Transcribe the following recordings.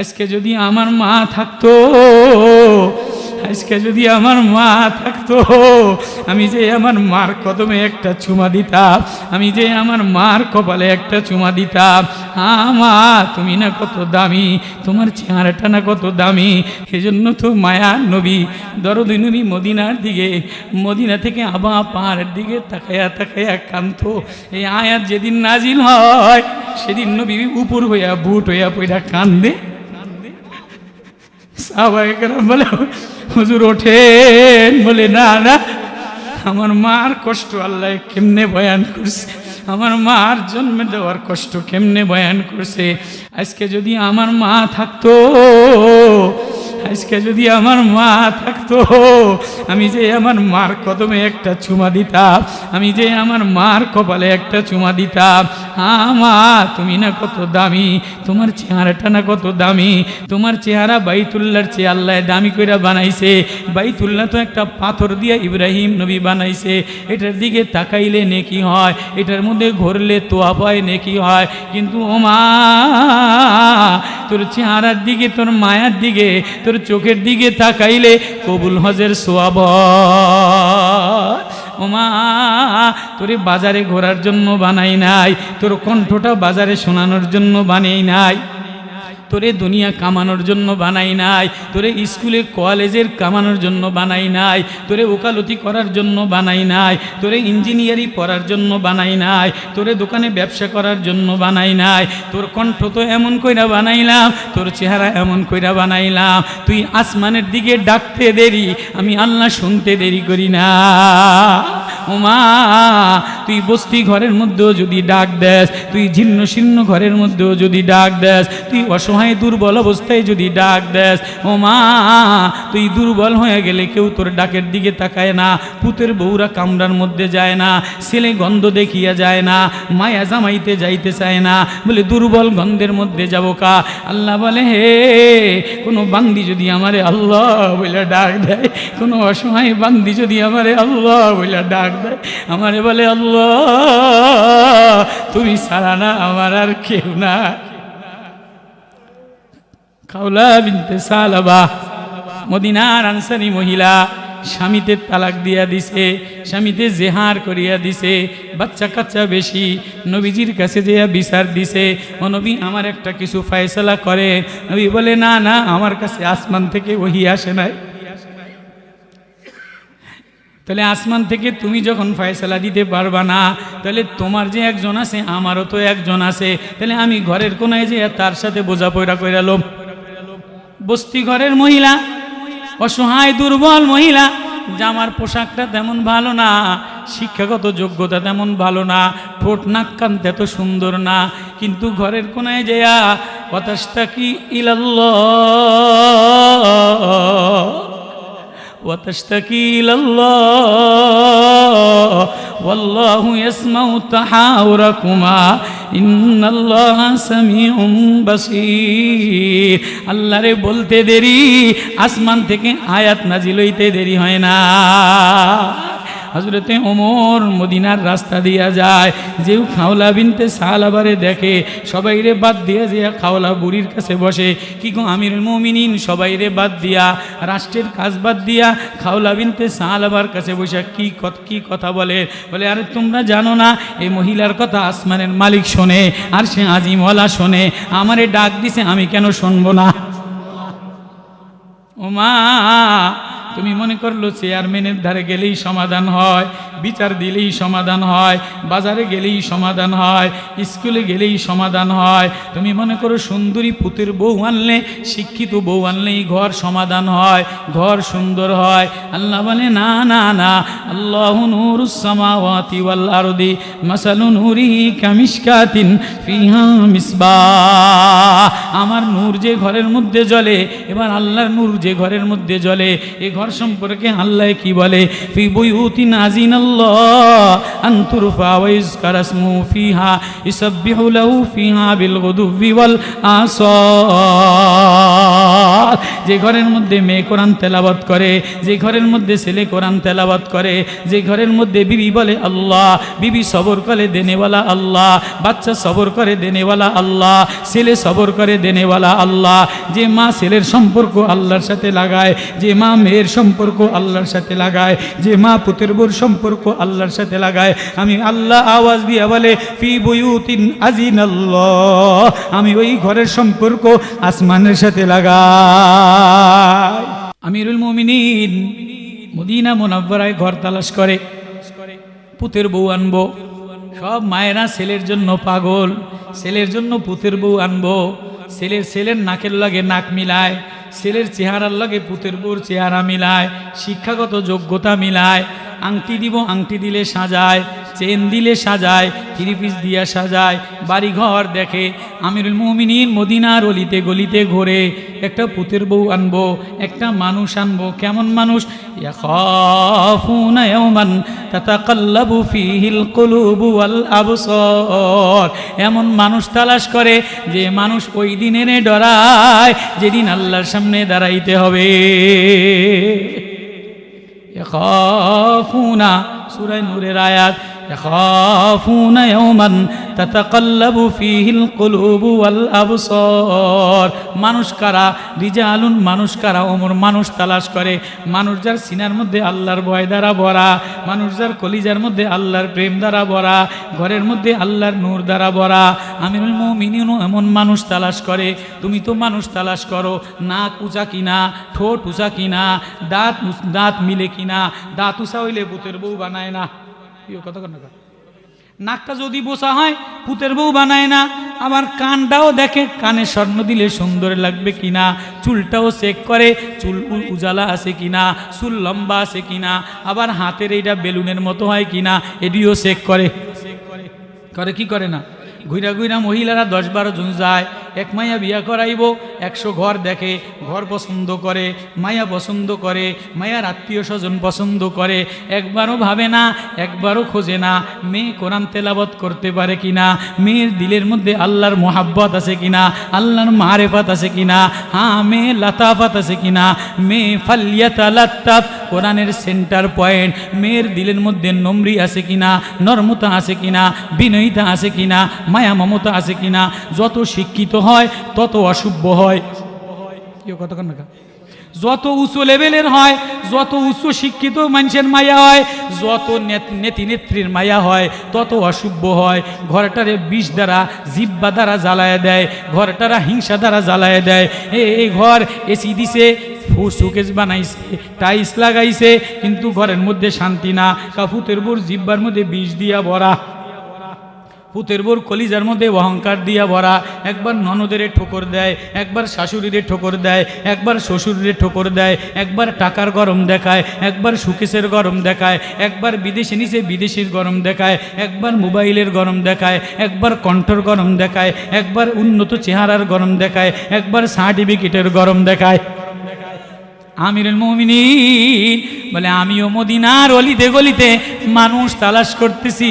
আজকে যদি আমার মা থাকতো, আজকে যদি আমার মা থাকতো, আমি যে আমার মার কদমে একটা চুমা দিতাম, আমি যে আমার মার কপালে একটা চুমা দিতাম হ্যাঁ মা, তুমি না কত দামি, তোমার চেহারাটা না কত দামি এজন্য তো মায়া নবী, দরদি নবী মদিনার দিকে, মদিনা থেকে আবা পাহাড়ের দিকে তাকায়া তাকায়া কান্ত এই আয়াত যেদিন নাজিল হয়, সেদিন নবী উপর হইয়া, বুট হইয়া পইরা কান্দে। বলে, হুজুর ওঠেন বলে, না না, আমার মার কষ্ট আল্লাহ কেমনে বয়ান করছে? আমার মার জন্মে দেওয়ার কষ্ট কেমনে বয়ান করছে? আজকে যদি আমার মা থাকতো আজকে যদি আমার মা থাকতো, আমি যে আমার মার কদমে একটা চুমা দিতাম, আমি যে আমার মার কপালে একটা চুমা দিতাম হ্যাঁ মা, তুমি না কত দামি, তোমার চেহারাটা না কত দামি, তোমার চেহারা বাইতুল্লার চেয়ে আল্লাহ দামি কইরা বানাইছে, বাইতুল্লাহ তো একটা পাথর দিয়ে ইব্রাহিম নবী বানাইছে, এটার দিকে তাকাইলে নেকি হয়, এটার মধ্যে ঘুরলে তোয়া পায় নেকি হয়, কিন্তু ও মা তোর চেহারার দিকে, তোর মায়ার দিকে, তোর চোখের দিকে তাকাইলে কবুল হজের সোয়াব। ওমা, তোরে বাজারে ঘোরার জন্য বানাই নাই, তোর কণ্ঠটা বাজারে শোনানোর জন্য বানাই নাই। তোরে দুনিয়া কামানোর জন্য বানাই নাই, তোরে স্কুলে কলেজের কামানোর জন্য বানাই নাই, তোরে ওকালতি করার জন্য বানাই নাই, তোরে ইঞ্জিনিয়ারিং পড়ার জন্য বানাই নাই, তোরে দোকানে ব্যবসা করার জন্য বানাই নাই, তোর কণ্ঠ তো এমন কইরা বানাইলাম, তোর চেহারা এমন কইরা বানাইলাম, তুই আসমানের দিকে ডাকতে দেরি, আমি আল্লাহ শুনতে দেরি করি না। ওমা তুই বস্তি ঘরের মধ্যেও যদি ডাক দেস, তুই ঝিন্ন শীর্ণ ঘরের মধ্যেও যদি ডাক দেস, তুই অসহায় দুর্বল অবস্থায় যদি ডাক দেস ও মা তুই দুর্বল হয়ে গেলে কেউ তোর ডাকের দিকে তাকায় না, পুতের বউরা কামড়ার মধ্যে যায় না, ছেলে গন্ধ দেখিয়া যায় না, মায়া জামাইতে যাইতে চায় না, বলে দুর্বল গন্ধের মধ্যে যাব কা? আল্লাহ বলে, হে, কোনো বান্দি যদি আমারে আল্লাহ বলে ডাক দেয়, কোনো অসহায় বান্দি যদি আমারে আল্লাহ বলে ডাক দেয় আমারে বলে, আল্লাহ, তুমি ছাড়া না, আমার আর কেউ না। কাউলা বিনতে সালাবা, মদিনার আনসারি মহিলা স্বামীতে তালাক দিয়া দিছে, স্বামীতে জেহার করিয়া দিছে, বাচ্চা কাচ্চা বেশি, নবীজির কাছে যেয়া বিচার দিছে, ও নবী, আমার একটা কিছু ফয়সলা করে নবী বলে, না না, আমার কাছে আসমান থেকে ওহি আসে নাই। তাহলে আসমান থেকে তুমি যখন ফয়সলা দিতে পারবা না, তাহলে তোমার যে একজন আছে, আমারও তো একজন আছে। তাহলে আমি ঘরের কোনায় যে তার সাথে বোঝা পয়রা কইরালো বস্তি ঘরের মহিলা, অসহায়, দুর্বল মহিলা, জামার পোশাকটা তেমন ভালো না, শিক্ষাগত যোগ্যতা তেমন ভালো না, ঠোঁট নাক কান এত সুন্দর না, কিন্তু ঘরের কোনায় যেয়া হতাশটা কি ইলাল্লাহ? وتشتكي إلى الله والله يسمع تحاوركما إن الله سميع بصير আল্লাহ রে বলতে দেরি আসমান থেকে আয়াত নাজিল হইতে দেরি হয় না হজরতে ওমর মদিনার রাস্তা দিয়া যায়। যেউ খাওলা বিনতে সালাবারে দেখে, সবাই রে বাদ দিয়া যে খাওলা বুড়ির কাছে বসে। কি গো আমির মমিনিন, সবাই রে বাদ দিয়া, রাষ্ট্রের কাজ বাদ দিয়া খাওলা বিনতে সালাবার কাছে বসে কি কত, কি কথা বলে? বলে, আরে তোমরা জানো না, এই মহিলার কথা আসমানের মালিক শোনে, আর সে আজিমওয়ালা শোনে, আমারে ডাক দিছে, আমি কেন শুনব না? ও মা তুমি মনে করল চেয়ারম্যানের ধারে গেলেই সমাধান হয়, বিচার দিলেই সমাধান হয়, বাজারে গেলেই সমাধান হয়, স্কুলে গেলেই সমাধান হয়। তুমি মনে করো সুন্দরী পুতের বউ আনলে, শিক্ষিত বউ আনলেই ঘর সমাধান হয়, ঘর সুন্দর হয়। আল্লাহ বলে, না না না, আল্লাহ নুরুসামাওয়াতি ওয়াল আরদি, মাসালু নুরিহি কামিশকাতিন ফিহা মিসবাহ আমার নূর যে ঘরের মধ্যে জ্বলে, এবার আল্লাহর নূর যে ঘরের মধ্যে জ্বলে, এ ঘর সম্পর্কে আল্লাহ কি বলে? ফি বুয়ুতিন আজিনাল্লাহ আন তুরফা ওয়া ফিহা, ইসাব্বিহু লাহু ফিহা বিল গুদুবি ওয়াল আসা যে ঘরের মধ্যে মেয়ে কোরআন তেলাবত করে, যে ঘরের মধ্যে ছেলে কোরআন তেলাবত করে, যে ঘরের মধ্যে বিবি বলে আল্লাহ, বিবি সবর করে দেনেওয়ালা আল্লাহ, বাচ্চা সবর করে দেনেওয়ালা আল্লাহ, ছেলে সবর করে দেনেওয়ালা আল্লাহ, যে মা ছেলের সম্পর্ক আল্লাহর সাথে লাগায়, যে মা মেয়ের সম্পর্ক আল্লাহর সাথে লাগায়। যে মা পুতের বোর সম্পর্ক আল্লাহর সাথে লাগায়। আমি আল্লাহ আওয়াজ দিয়ে বলে, ফি বইউতিন আজিন আল্লাহ আমি ওই ঘরের সম্পর্ক আসমানের সাথে লাগাই। আমিরুল মুমিনিন মদিনা মোনাব্বরায় ঘর তালাশ করে। পুতের বউ আনব। সব মায়েরা ছেলের জন্য পাগল। ছেলের জন্য পুতের বউ আনব। ছেলের ছেলের নাকের লাগে নাক মিলায়। ছেলের চেহারার লাগে পুতের বউর চেহারা মিলায়, শিক্ষাগত যোগ্যতা মিলায়। আংটি দিব, আংটি দিলে সাজায়, চেন দিলে সাজায়, থ্রি পিস দিয়া সাজায়, বাড়িঘর দেখে। আমিরুল মুমিনিন মদিনার অলিতে গলিতে ঘোরে, একটা পুতের বউ আনব, একটা মানুষ আনব। কেমন মানুষ? এমন মানুষ তালাশ করে যে মানুষ ওই দিনের ডরায়, যেদিন আল্লাহর সামনে সামনে দাঁড়াইতে হবে। সুরাই নূরের আয়াত। يخافون يوما تتقلب فيه القلوب والأبصار মানুষ কারা রিজালুন মানুষ কারা ওমর মানুষ তালাশ করে মানুষ যার সিনার মধ্যে আল্লাহর ভয় দ্বারা ভরা মানুষ যার কলিজার মধ্যে আল্লাহর প্রেম দ্বারা ভরা ঘরের মধ্যে আল্লাহর নূর দ্বারা ভরা আমিরুল মুমিনিনও এমন মানুষ তালাশ করে তুমি তো মানুষ তালাশ করো নাক উঁচা কিনা ঠোঁট উঁচা কিনা দাঁত উচ- দাঁত মিলে কিনা দাঁত উঁচা হইলে পুতের বউ বানায় না কি কথা নাকটা যদি বোসা হয়, পুতের বউ বানায় না। আবার কানটাও দেখে, কানে স্বর্ণ দিলে সুন্দর লাগবে কিনা? চুলটাও চেক করে, চুল উজালা আছে কিনা? চুল লম্বা আছে কিনা? আবার হাতের এইটা বেলুনের মতো হয় কিনা? এটিও চেক করে। করে কি করে না? ঘুরা ঘুরা মহিলারা দশ বারো জন যায়। এক মাইয়া বিয়া করাইব, একশো ঘর দেখে, ঘর পছন্দ করে মায়া পছন্দ করে মায়ার আত্মীয় স্বজন পছন্দ করে। একবারও ভাবে না, একবারও খোঁজে না, মেয়ে কোরআন তেলাবত করতে পারে কিনা, মেয়ের দিলের মধ্যে আল্লাহর মোহাব্বত আছে কিনা, আল্লাহর মারেফাত আছে কিনা হ্যাঁ মেয়ে লাতাফাত আছে কিনা, মেয়ে ফালিয়াতা লাত্তাফ কোরআনের সেন্টার পয়েন্ট, মেয়ের দিলের মধ্যে নম্রি আছে কিনা, নর্মতা আছে কিনা, বিনয়িতা আছে কিনা মায়া মমতা আছে কিনা, যত শিক্ষিত হয়, তত অশুভ হয়। কেউ কতক্ষণ না যত উঁচু লেভেলের হয়, যত উচ্চ শিক্ষিত মানুষের মায়া হয়, যত নেত- নেতি নেত্রীর মায়া হয়, তত অশুভ হয়। ঘরটারে বিষ দ্বারা, জিব্বা দ্বারা জ্বালায় দেয়, ঘরটারা হিংসা দ্বারা জ্বালায় দেয়। এ- এই ঘর এসি দিছে সুকেজ বানাইছে টাইস লাগাইছে, কিন্তু ঘরের মধ্যে শান্তি না। কাপুতের বোর জিব্বার মধ্যে বিষ দিয়া ভরা। পুতের বোর কলিজার মধ্যে অহংকার দিয়া ভরা। একবার ননদের ঠোকর দেয়, একবার শাশুড়িরে ঠোকর দেয়, একবার শ্বশুরের ঠোকর দেয়, একবার টাকার গরম দেখায়, একবার সুকেশের গরম দেখায়, একবার বিদেশে নিচে বিদেশির গরম দেখায়, একবার মোবাইলের গরম দেখায়, একবার কণ্ঠর গরম দেখায়, একবার উন্নত চেহারার গরম দেখায়, একবার সার্টিফিকেটের গরম দেখায়। আমিরুল মুমিনিন বলে, আমিও মদিনার অলিতে গলিতে মানুষ তালাশ করতেছি।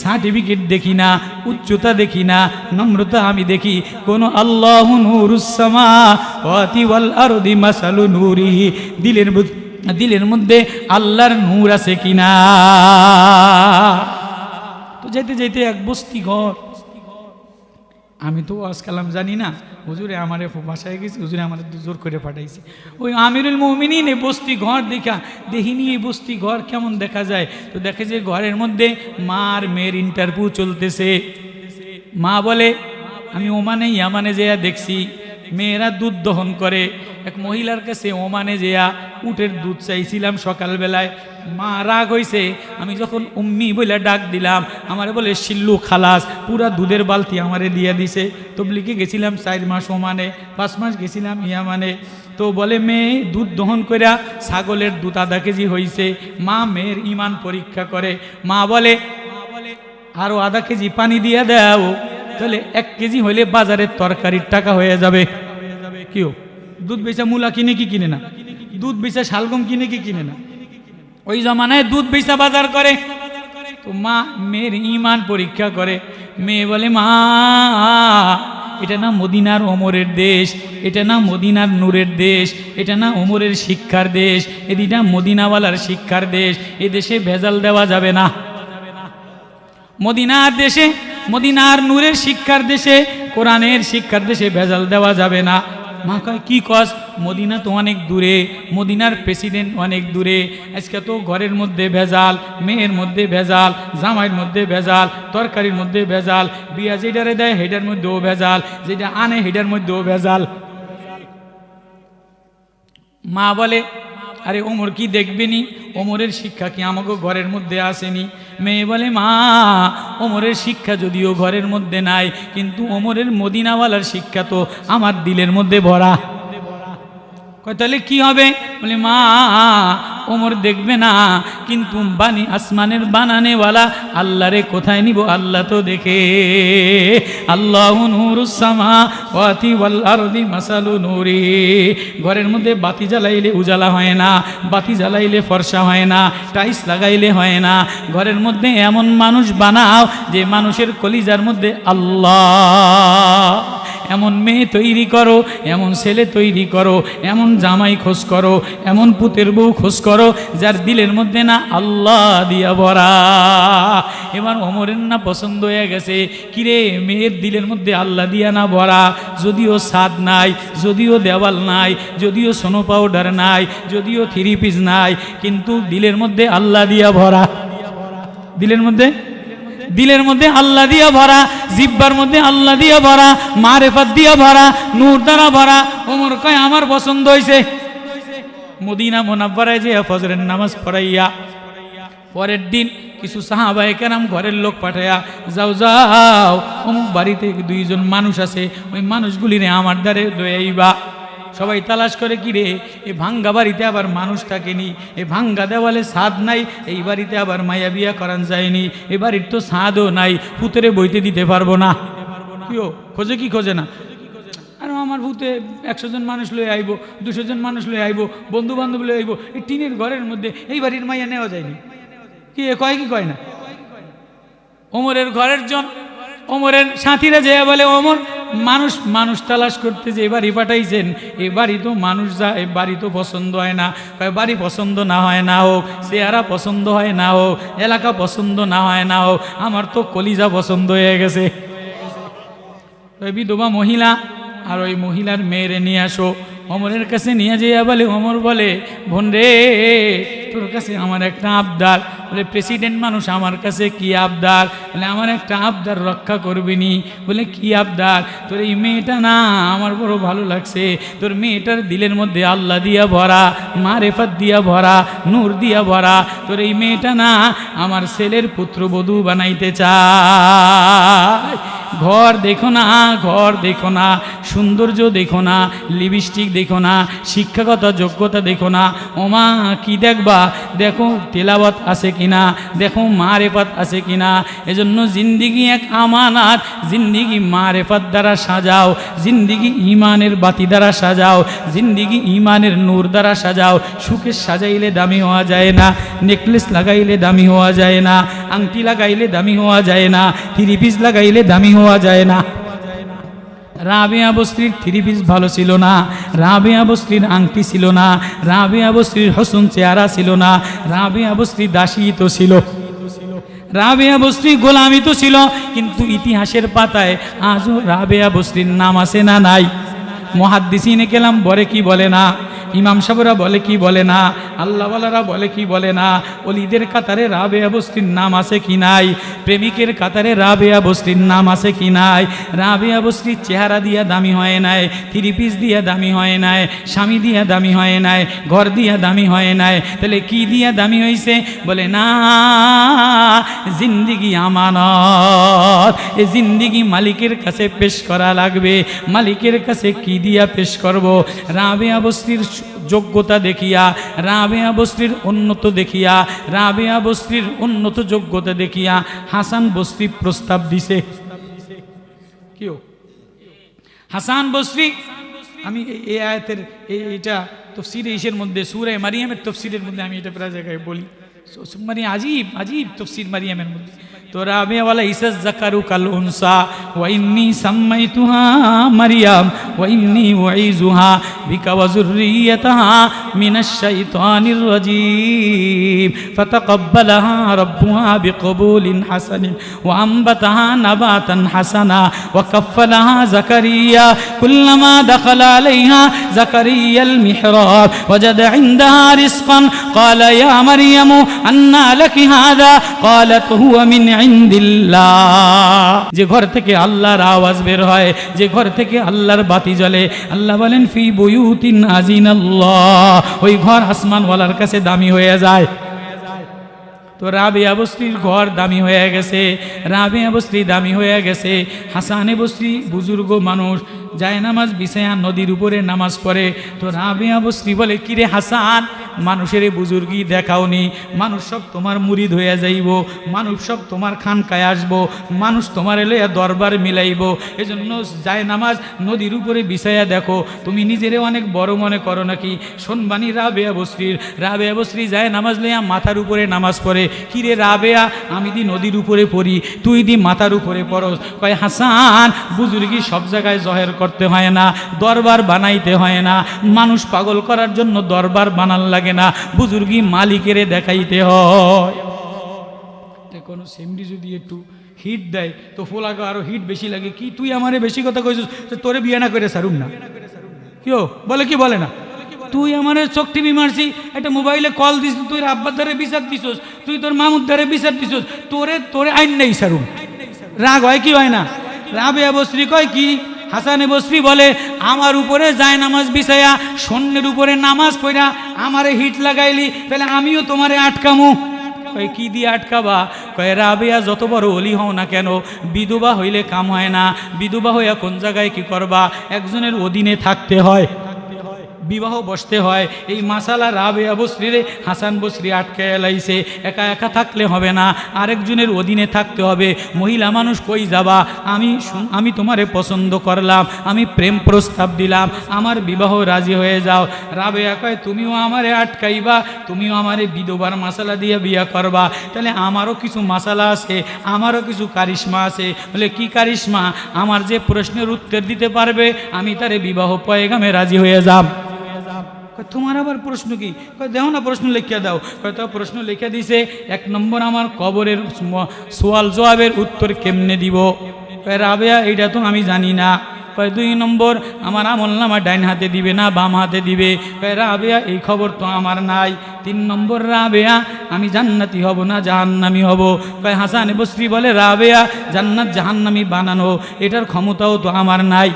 সার্টিফিকেট দেখি না, উচ্চতা দেখি না, নম্রতা আমি দেখি। কোন আল্লাহ নুরুসামা ওয়াল আরদি মাসালু নূরিহি। দিলের দিলের মধ্যে আল্লাহর নূর আছে কিনা? তো যেতে যেতে এক বস্তি ঘর আমি তো ওয়াজ কালাম জানি না। হুজুরে আমারে বাসায় গেছি, হুজুরে আমার জোর করে পাঠাইছে। ওই আমিরুল মমিনিন নে বস্তি ঘর দেখা, দেখিনি এই বস্তি ঘর কেমন দেখা যায়? তো দেখে যে ঘরের মধ্যে মার মেয়ের ইন্টারভিউ চলতেছে। মা বলে, আমি ওমানে ইয়ামানে যেয়া দেখছি। মেয়েরা দুধ দহন করে। এক মহিলার কাছে ওমানে যেয়া উটের দুধ চাইছিলাম সকালবেলায়। মা রাগ হইছে, আমি যখন উম্মি বলে ডাক দিলাম, আমারে বলে, শিল্লু খালাস, পুরা দুধের বালতি আমারে দিয়ে দিছে। তবলিকে গেছিলাম চার মাস ওমানে, পাঁচ মাস গেছিলাম ইয়ামানে। তো বলে, মেয়ে, দুধ দহন কইরা ছাগলের দুধ আধা কেজি হইছে। মা মেয়ের ইমান পরীক্ষা করে। মা বলে, আরও আধা কেজি পানি দিয়ে দাও। তাহলে এক কেজি হইলে বাজারের তরকারির টাকা হয়ে যাবে। কেউ দুধ বেচা মূলা কিনে কি কিনে না? দুধ বেচা শালগম কিনে কি কিনে না? ওই জমানায় দুধ বেচা বাজার করে। তো মা মেয়ের ইমান পরীক্ষা করে। মেয়ে বলে, মা, এটা না মদিনার ওমরের দেশ, এটা না মদিনার নূরের দেশ, এটা না ওমরের শিক্ষার দেশ এদিটা মদিনাওয়ালার শিক্ষার দেশ, এ দেশে ভেজাল দেওয়া যাবে না। মদিনার দেশে মদিনার নূরের শিক্ষার দেশে, কোরআনের শিক্ষার দেশে ভেজাল দেওয়া যাবে না। মা কয়, কি কস? মদিনা তো অনেক দূরে, মদিনার প্রেসিডেন্ট অনেক দূরে। আজকে তো ঘরের মধ্যে ভেজাল, মেয়ের মধ্যে ভেজাল, জামাইয়ের মধ্যে ভেজাল, তরকারির মধ্যে ভেজাল, বিয়া যেটারে দেয় হেডার মধ্যেও ভেজাল যেটা আনে হেডার মধ্যেও ভেজাল। মা বলে আরে ওমর কি দেখবেনি ওমরের শিক্ষা কি আমাকে ঘরের মধ্যে আসেনি? মেয়ে বলে, মা, ওমরের শিক্ষা যদিও ঘরের মধ্যে নাই, কিন্তু ওমরের মদিনাওয়ালার শিক্ষা তো আমার দিলের মধ্যে ভরা। তাহলে কি হবে? বলে, মা, ওমর দেখবে না, কিন্তু বানি আসমানের বানানেওয়ালা আল্লাহ রে কোথায় নিব? আল্লাহ তো দেখে। আল্লাহ নুরুসামা মাসালু ঘরের মধ্যে বাতি জ্বালাইলে উজালা হয় না, বাতি জ্বালাইলে ফর্সা হয় না টাইস লাগাইলে হয় না। ঘরের মধ্যে এমন মানুষ বানাও যে মানুষের কলিজার মধ্যে আল্লাহ এমন মেয়ে তৈরি করো, এমন ছেলে তৈরি করো, এমন জামাই খোঁজ করো, এমন পুতের বউ খোঁজ করো, যার দিলের মধ্যে না আল্লাহ দিয়া ভরা। এবার অমরের না পছন্দ হয়ে গেছে, কিরে মেয়ের দিলের মধ্যে আল্লাহ দিয়া না ভরা? যদিও স্বাদ নাই, যদিও দেওয়াল নাই, যদিও সোনো পাউডার নাই, যদিও থ্রি পিস নাই, কিন্তু দিলের মধ্যে আল্লাহ দিয়া ভরা। দিলের মধ্যে দিলের মধ্যে আল্লাহ দিয়া ভরা, জিব্বার মধ্যে আল্লাহ দিয়া ভরা, মারেফাত দিয়া ভরা, নূর দ্বারা ভরা। ওমর কয়, আমার পছন্দ হয়েছে মদিনা মোনাব্বারায় যে ফজরের নামাজ পড়াইয়া, পরের দিন কিছু সাহাবাই কেরাম ঘরের লোক পাঠাইয়া, যাও যাও, অমুক বাড়িতে দুইজন মানুষ আছে, ওই মানুষগুলি মানুষগুলিরে আমার দ্বারে আইবা। সবাই তালাশ করে, কি রে? এ ভাঙ্গা বাড়িতে আবার মানুষ থাকেনি। এ ভাঙ্গা দেওয়ালে স্বাদ নাই। এই বাড়িতে আবার মায়া বিয়া করান যায়নি। এ বাড়ির তো স্বাদও নাই। পুতরে বইতে দিতে পারব না। কিও খোঁজে কি খোঁজে না? আর আমার ভূতে একশো জন মানুষ লয়ে আইব, দুশো জন মানুষ লয়ে আইব বন্ধু বান্ধব লয়ে আইব। এই টিনের ঘরের মধ্যে এই বাড়ির মাইয়া নেওয়া যায়নি। কি এ কয় কি কয় না? ওমরের ঘরের জন, ওমরের সাথীরা যে বলে, ওমর মানুষ মানুষ তালাশ করতে যে বাড়ি পাঠাইছেন, এ বাড়ি তো মানুষ যা, এ বাড়ি তো পছন্দ হয় না। বাড়ি পছন্দ না হয় না হোক, চেহারা পছন্দ হয় না হোক, এলাকা পছন্দ না হয় না হোক, আমার তো কলিজা পছন্দ হয়ে গেছে। বিধবা মহিলা, আর ওই মহিলার মেয়েরে নিয়ে আসো। অমরের কাছে নিয়ে যেয়ে বলে, অমর বলে, বোন রে, তোর কাছে আমার একটা আবদার। বলে, প্রেসিডেন্ট মানুষ আমার কাছে কি আবদার? বলে, আমার একটা আবদার রক্ষা করবি নি। বলে, কি আবদার? তোর এই মেয়েটা না, আমার বড় ভালো লাগছে। তোর মেয়েটার দিলের মধ্যে আল্লাহ দিয়া ভরা, মারেফাত দিয়া ভরা, নূর দিয়া ভরা। তোর এই মেয়েটা না, আমার ছেলের পুত্রবধূ বানাইতে চায়। ঘর দেখো না, ঘর দেখো না, সৌন্দর্য দেখো না, লিপস্টিক দেখো না, শিক্ষাগত যোগ্যতা দেখো না। ওমা কি দেখবা? দেখো তেলাবত আছে কিনা, দেখো মারেফাত আছে কিনা। এজন্য জিন্দিগি এক আমানাত, জিন্দিগি মারেফাত দ্বারা সাজাও, জিন্দিগি ইমানের বাতি দ্বারা সাজাও, জিন্দিগি ইমানের নূর দ্বারা সাজাও। সুখে সাজাইলে দামি হওয়া যায় না, নেকলেস লাগাইলে দামি হওয়া যায় না, আংটি লাগাইলে দামি হওয়া যায় না, থ্রি পিস লাগাইলে দামি হওয়া যায় না। রাবেয়া বস্ত্রীর থ্রি পিস ভালো ছিল না। রাবেয়া বস্ত্রীর আংটি ছিল না। রাবেয়া বস্ত্রীর হসুন চেহারা ছিল না। রাবেয়া বস্ত্রীর দাসী তো ছিল। রাবেয়া বস্ত্রী গোলামি তো ছিল, কিন্তু ইতিহাসের পাতায় আজও রাবেয়া বস্ত্রীর নাম আছে না নাই? মহাদ্দিসিনে গেলাম বরে কি বলে না? ইমাম সাহেবরা বলে কি বলে না? আল্লাহওয়ালারা বলে কি বলে না? অলিদের কাতারে রাবেয়া বস্তির নাম আছে কি নাই? প্রেমিকের কাতারে রাবেয়া বস্তির নাম আছে কি নাই? রাবেয়া বস্তির চেহারা দিয়া দামি হয় নাই, থ্রি পিস দিয়া দামি হয় নাই, স্বামী দিয়া দামি হয় নাই, ঘর দিয়া দামি হয় নাই। তাহলে কি দিয়া দামি হয়েছে বলে, না, জিন্দিগি আমানত। এ জিন্দিগি মালিকের কাছে পেশ করা লাগবে। মালিকের কাছে কি দিয়া পেশ করব? রাবেয়া বস্তির যোগ্যতা দেখিয়া, রাবেয়া বস্তির উন্নত দেখিয়া, রাবেয়া বস্তির উন্নত যোগ্যতা দেখিয়া হাসান বস্তি প্রস্তাব দিছে। কিও? হাসান বস্রি আমি এই- আয়াতের এই এটা তফসির ইসের মধ্যে, সুরে মারিয়ামের তফসিরের মধ্যে আমি এটা প্রায় জায়গায় বলি। মানে আজিব আজিব তফসির মারিয়ামের মধ্যে। তো রাবিয়া বলে ইসাজ জাকারু কাল উনসা ওয়াইন্নি সাম্মাইতুহা মারিয়াম ওয়াইন্নি ওয়াইজুহা বিকা ওয়াজুররিয়াতাহা মিনাশ শাইতানির রাজীম ফাতাকাব্বালাহা রাব্বুহা বিকবুলিন হাসানিন ওয়া আনবাতাহা নাবাতান হাসানা ওয়া কাফফালাহা জাকারিয়া কুল্লামা দাখালা আলাইহা জাকারিয়া المحراب وجد عندها رزقا قال يا مريم أنى لك هذا قالت هو من عند الله যে ঘর থেকে আল্লাহর আওয়াজ বের হয়, যে ঘর থেকে আল্লাহর বাতি জ্বলে। আল্লাহ বলেন, ফি বুয়ুতিন আজিনাল্লাহ ওই ঘর আসমানওয়ালার কাছে দামি হয়ে যায়। তো রাবিয়া বস্তির ঘর দামি হয়ে গেছে রাবিয়া বস্তি দামি হয়ে গেছে। হাসানে বস্তি বুজুর্গ মানুষ, যায় নামাজ বিছায়া নদীর উপরে নামাজ পড়ে। তো রাবিয়া বস্তি বলে, কিরে হাসান মানুষের বুজুর্গি দেখাওনি, মানুষ সব তোমার মুরিদ হয়ে যাইব, মানুষ সব তোমার খানকায় আসব, মানুষ তোমার এলে দরবার মিলাইব। এজন্য যায় নামাজ নদীর উপরে বিছায়া দেখো, তুমি নিজেরে অনেক বড় মনে করো নাকি? সোনবানি রাবেয়া বস্তির রাবেয়া বস্ত্রী যায় নামাজ লইয়া মাথার উপরে নামাজ পড়ে, কিরে রাবেয়া, আমি দি নদীর উপরে পড়ি, তুই দি মাথার উপরে পড়স। কয়, হাসান, বুজুর্গি সব জায়গায় জহের করতে হয় না, দরবার বানাইতে হয় না, মানুষ পাগল করার জন্য দরবার বানান লাগে না, বুজুর্গি মালিকেরে দেখাইতে হয়। কোনো সেমডি যদি একটু হিট দেয়, তো ফোলাকে আরও হিট বেশি লাগে। কি তুই আমারে বেশি কথা কইছিস? তোরে বিয়ে না করে সারুম না। কিও বলে কি বলে না? তুই আমারে চোখ টিভি মারছি, একটা মোবাইলে কল দিস, তুই আব্বার ধারে বিচার দিছস, তুই তোর মামুর ধারে বিচার দিছস, তোরে তোরে আইন নেই সারুম। রাগ হয় কি হয় না? রাবে বশ্রী কয় কি? হাসানে বসরি বলে, আমার উপরে যায় নামাজ বিষয়া, সৈন্যের উপরে নামাজ পড়া, আমারে হিট লাগাইলি, তাহলে আমিও তোমারে আটকামু। কয়, কি দিয়ে আটকাবা? কয়, রাবেয়া, যত বড় অলি হও না কেন, বিধবা হইলে কাম হয় না, বিধবা হইয়া কোন জায়গায় কি করবা? একজনের অধীনে থাকতে হয়। বিবাহ বসতে হয়। এই মাসালা রাবেয়া বসরিরে হাসান বসরি আটকে এলাইছে একা একা থাকলে হবে না। আরেকজনের অধীনে থাকতে হবে। মহিলা মানুষ কই যাবা? আমি আমি তোমারে পছন্দ করলাম। আমি প্রেম প্রস্তাব দিলাম। আমার বিবাহ রাজি হয়ে যাও। রাবেয়া কয় তুমিও আমারে আটকাইবা। তুমিও আমারে বিধবার মাসালা দিয়ে বিয়া করবা। তাহলে আমারও কিছু মাসালা আছে। আমারও কিছু কারিশমা আছে। বলে, কি কারিশমা? আমার যে প্রশ্নের উত্তর দিতে পারবে, আমি তারে বিবাহ পয়গামে রাজি হয়ে যাব তোমার আবার প্রশ্ন কি? দেখো না, প্রশ্ন লিখিয়া দাও। তো প্রশ্ন লিখে দিছে, এক নম্বর আমার কবরের সোয়াল জবাবের উত্তর কেমনে দিব? রাবেয়া, এইটা তো আমি জানি না। কয়, দুই নম্বর আমার আমল নামা ডাইন হাতে দিবে না, বাম হাতে দিবে? কয়, রাবেয়া, এই খবর তো আমার নাই। তিন নম্বর, রাবেয়া, আমি জান্নাতি হব না, জাহান্নামি হব? কয়, হাসান বস্রি বলে, রাবেয়া, জান্নাত জাহান্নামি বানানো, এটার ক্ষমতাও তো আমার নাই।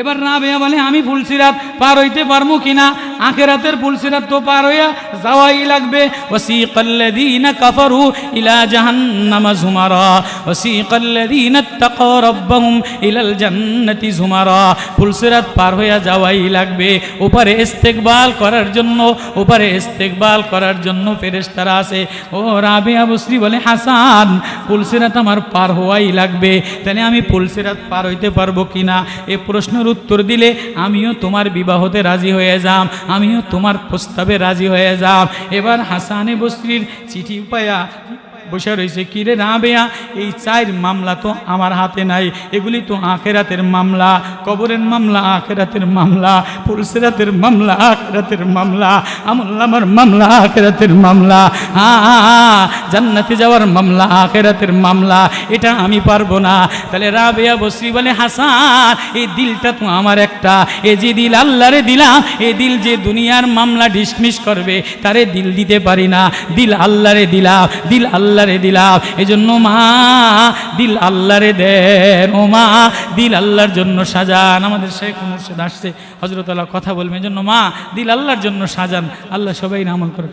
এবার রাবেয়া বলে আমি ফুলসিরাত পার হইতে পারব কিনা? আখেরাতের ফুলসিরাত তো পার হইয়া যাওয়াই লাগবে। ওয়াসিকাল্লাযীনা কাফারু ইলা জাহান্নামা যুমারা ওয়াসিকাল্লাযীনা তাকাও রাব্বাহুম ইলাল জান্নাতি যুমারা ফুলসিরাত পার হইয়া যাওয়াই লাগবে। ওপারে ইস্তেকবাল করার জন্য, ওপারে ইস্তেকবাল করার জন্য ফেরেশতারা আছে। ও রাবেয়া বসরি বলে, হাসান ফুলসিরাত আমার পার হওয়াই লাগবে। তাহলে আমি ফুলসিরাত পার হইতে পারব কিনা? এ প্রশ্নের উত্তর দিলে আমিও তোমার বিবাহতে রাজি হয়ে যাম। আমিও তোমার প্রস্তাবে রাজি হয়ে যাব এবার হাসানে বস্ত্রীর চিঠি পায়া বসে রয়েছে। কিরে রাবেয়া? এই চার মামলা তো আমার হাতে নাই। এগুলি তো আখেরাতের মামলা। কবরের মামলা, আখেরাতের মামলা। পুলসেরাতের মামলা, আখেরাতের মামলা। আমল্লামার মামলা, আখেরাতের মামলা। হ্যাঁ জান্নাতে যাওয়ার মামলা, আখেরাতের মামলা। এটা আমি পারব না। তাহলে রাবেয়া বসরি বলে, হাসান, এই দিলটা তো আমার একটা। এ যে দিল আল্লাহরে দিলাম, এ দিল যে দুনিয়ার মামলা ডিসমিস করবে, তারে দিল দিতে পারি না। দিল আল্লাহরে দিলাম, দিল আল্লাহরে দিলাম। এই জন্য মা, দিল আল্লাহরে দেন। ও মা, দিল আল্লাহর জন্য সাজান। আমাদের শেখ মুর্শিদ আসছে হজরত কথা বলবে এই জন্য মা, দিল আল্লাহর জন্য সাজান। আল্লাহ সবাই আমল করে